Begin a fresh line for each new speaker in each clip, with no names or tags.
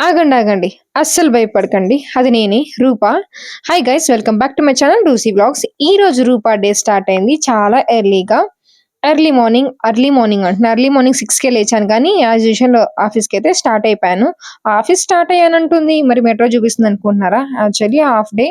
ఆగండి ఆగండి. అస్సలు భయపడకండి. అది నేనే Roopa. Hi guys welcome back to my channel Roosi blogs ఈ రోజు రూపా డే స్టార్ట్ అయింది. చాలా ఎర్లీగా ఎర్లీ మార్నింగ్ అర్లీ మార్నింగ్ అంటున్నా. అర్లీ మార్నింగ్ సిక్స్కే లేచాను కానీ యాజ్ యూజువల్ ఆఫీస్కి అయితే స్టార్ట్ అయిపోయాను. ఆఫీస్ స్టార్ట్ అయ్యానంటుంది మరి మెట్రో చూపిస్తుంది అనుకుంటున్నారా? యాక్చువల్లీ హాఫ్ డే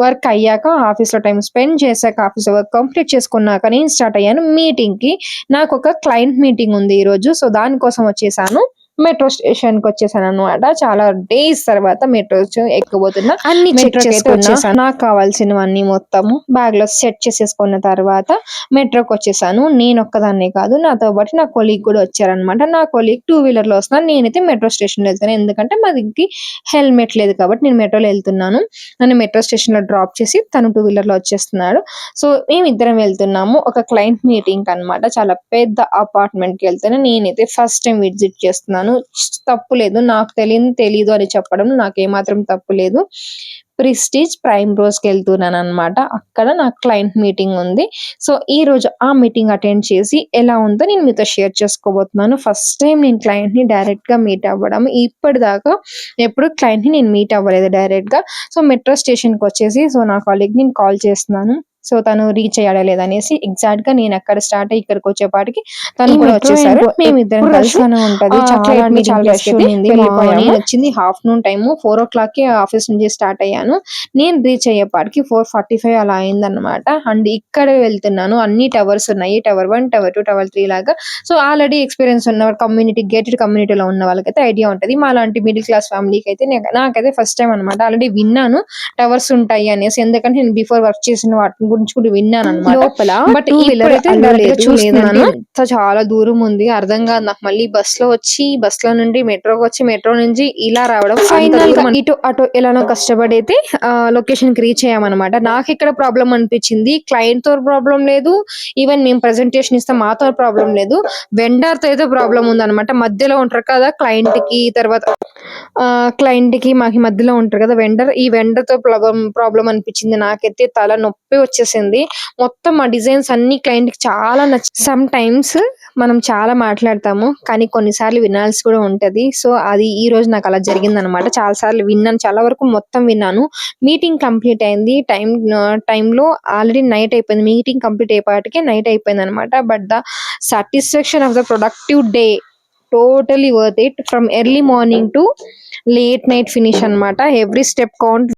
వర్క్ అయ్యాక ఆఫీస్లో టైం స్పెండ్ చేశాక ఆఫీస్ వర్క్ కంప్లీట్ చేసుకున్నాక నేను స్టార్ట్ అయ్యాను మీటింగ్కి నాకు ఒక క్లయింట్ మీటింగ్ ఉంది ఈరోజు సో దానికోసం వచ్చేసాను. మెట్రో స్టేషన్కి వచ్చేసాను అనమాట చాలా డేస్ తర్వాత మెట్రో ఎక్కబోతున్నా
అన్ని చేసుకున్నా.
వచ్చేసాను. నాకు కావాల్సినవన్నీ మొత్తము బ్యాగ్లో సెట్ చేసేసుకున్న తర్వాత మెట్రోకి వచ్చేసాను. నేను ఒక్కదాన్నే కాదు నాతో పాటు నా కొలీగ్ కూడా వచ్చారనమాట నా కొలీగ్ టూ వీలర్లో వస్తున్నాను నేనైతే మెట్రో స్టేషన్లో వెళ్తాను. ఎందుకంటే మాది హెల్మెట్ లేదు కాబట్టి నేను మెట్రోలో వెళ్తున్నాను. నన్ను మెట్రో స్టేషన్లో డ్రాప్ చేసి తను టూ వీలర్లో వచ్చేస్తున్నాడు. సో మేము ఇద్దరం వెళ్తున్నాము. ఒక క్లయింట్ మీటింగ్ అన్నమాట. చాలా పెద్ద అపార్ట్మెంట్కి వెళ్తాను. నేనైతే ఫస్ట్ టైం విజిట్ చేస్తున్నాను. తప్పు లేదు. నాకు తెలియదు తెలీదు అని చెప్పడం నాకేమాత్రం తప్పు లేదు. ప్రిస్టీజ్ ప్రైమ్ రోజ్కి వెళ్తున్నాను అనమాట అక్కడ నాకు క్లయింట్ మీటింగ్ ఉంది. సో ఈ రోజు ఆ మీటింగ్ అటెండ్ చేసి ఎలా ఉందో నేను మీతో షేర్ చేసుకోబోతున్నాను. ఫస్ట్ టైం నేను క్లయింట్ని డైరెక్ట్గా మీట్ అవ్వడం. ఇప్పటిదాకా ఎప్పుడు క్లయింట్ని నేను మీట్ అవ్వలేదు డైరెక్ట్గా సో మెట్రో స్టేషన్కి వచ్చేసి సో నా కాలీగ్ నేను కాల్ చేస్తున్నాను. సో తను రీచ్ అయ్యాడా లేదనేసి ఎగ్జాక్ట్గా నేను అక్కడ స్టార్ట్ అయ్యి ఇక్కడికి వచ్చేపాటికి తను కూడా వచ్చేసారు మేము ఇద్దరం కలిసి
ఉంటది. చాలా అంటే చాలా
place
rush
కి అయితే
ఉండింది.
వెళ్ళిపోయాము.
వెళ్ళిపోయాము.
నేను వచ్చింది ఆఫ్టర్నూన్ టైం ఫోర్ ఓ క్లాక్కి ఆఫీస్ నుంచి స్టార్ట్ అయ్యాను నేను రీచ్ అయ్యేపాటికి ఫోర్ ఫార్టీ ఫైవ్ అలా అయిందన్నమాట అండ్ ఇక్కడ వెళ్తున్నాను అన్ని టవర్స్ ఉన్నాయి tower one tower two tower three లాగా సో ఆల్రెడీ ఎక్స్పీరియన్స్ ఉన్న కమ్యూనిటీ గేటెడ్ కమ్యూనిటీలో ఉన్న వాళ్ళకైతే ఐడియా ఉంటది మా లాంటి మిడిల్ క్లాస్ ఫ్యామిలీకి అయితే నాకైతే ఫస్ట్ టైం అన్నమాట ఆల్రెడీ విన్నాను టవర్స్ ఉంటాయి అనేసి ఎందుకంటే నేను బిఫోర్ వర్క్ చేసిన వాటి గురించి కూడా విన్నాను అనమాట
లోపల
బట్ చూస్తున్నాను. చాలా దూరం ఉంది. అర్థం కాదు నాకు. మళ్ళీ బస్లో వచ్చి బస్లో నుండి మెట్రోకి వచ్చి మెట్రో నుంచి ఇలా రావడం ఫైనల్ ఇటు అటు ఎలానో కష్టపడి అయితే లొకేషన్కి రీచ్ అయ్యామన్నమాట. నాకు ఇక్కడ ప్రాబ్లం అనిపించింది. క్లయింట్తో ప్రాబ్లం లేదు. ఈవెన్ మేము ప్రెజెంటేషన్ ఇస్తే మాతో ప్రాబ్లం లేదు. వెండర్తో అయితే ప్రాబ్లం ఉందన్నమాట. మధ్యలో ఉంటారు కదా క్లయింట్కి తర్వాత క్లయింట్కి మాకి మధ్యలో ఉంటారు కదా వెండర్ ఈ వెండర్తో ప్రాబ్లం ప్రాబ్లం అనిపించింది. నాకైతే తల నొప్పి వచ్చేసింది మొత్తం ఆ డిజైన్స్ అన్ని క్లయింట్కి చాలా నచ్చ సమ్ టైమ్స్ మనం చాలా మాట్లాడతాము. కానీ కొన్నిసార్లు వినాల్సి కూడా ఉంటది. సో అది ఈ రోజు నాకు అలా జరిగింది అనమాట చాలా సార్లు విన్నాను. చాలా వరకు మొత్తం విన్నాను. మీటింగ్ కంప్లీట్ అయింది. టైం టైంలో ఆల్రెడీ నైట్ అయిపోయింది. మీటింగ్ కంప్లీట్ అయ్యేపాటికే నైట్ అయిపోయింది అనమాట but the satisfaction of the productive day totally worth it from early morning to late night finish అన్నమాట. Every step count